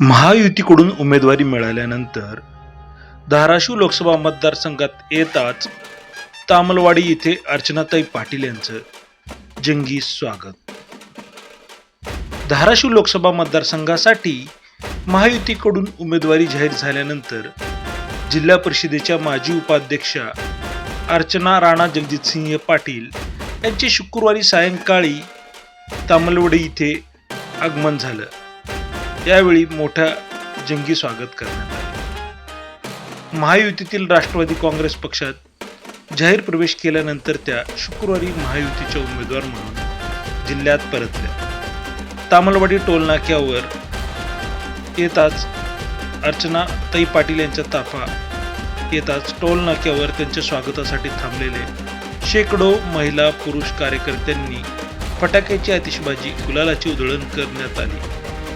महायुतीकडून उमेदवारी मिळाल्यानंतर धाराशिव लोकसभा मतदारसंघात येताच तामलवाडी येथे अर्चनाताई पाटील यांचं जंगी स्वागत. धाराशिव लोकसभा मतदारसंघासाठी महायुतीकडून उमेदवारी जाहीर झाल्यानंतर जिल्हा परिषदेच्या माजी उपाध्यक्षा अर्चना राणा जगजितसिंह पाटील यांचे शुक्रवारी सायंकाळी तामलवाडी इथे आगमन झालं. यावेळी मोठ्या जंगी स्वागत करण्यात आले. महायुतीतील राष्ट्रवादी काँग्रेस पक्षात जाहीर प्रवेश केल्यानंतर त्या शुक्रवारी महायुतीच्या उमेदवार म्हणून जिल्ह्यात परतल्या. तामलवाडी टोलनाक्यावर येताच अर्चना ताई पाटील यांच्या ताफा येताच टोल नाक्यावर त्यांच्या स्वागतासाठी थांबलेले शेकडो महिला पुरुष कार्यकर्त्यांनी फटाक्याची आतिषबाजी गुलालाची उधळण करण्यात आली.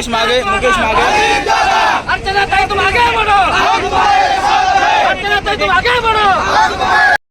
मुकेश मागे मुकेश मागे. अर्चना ताई तुम आगे बढ़ो अर्चना ताई तुम आगे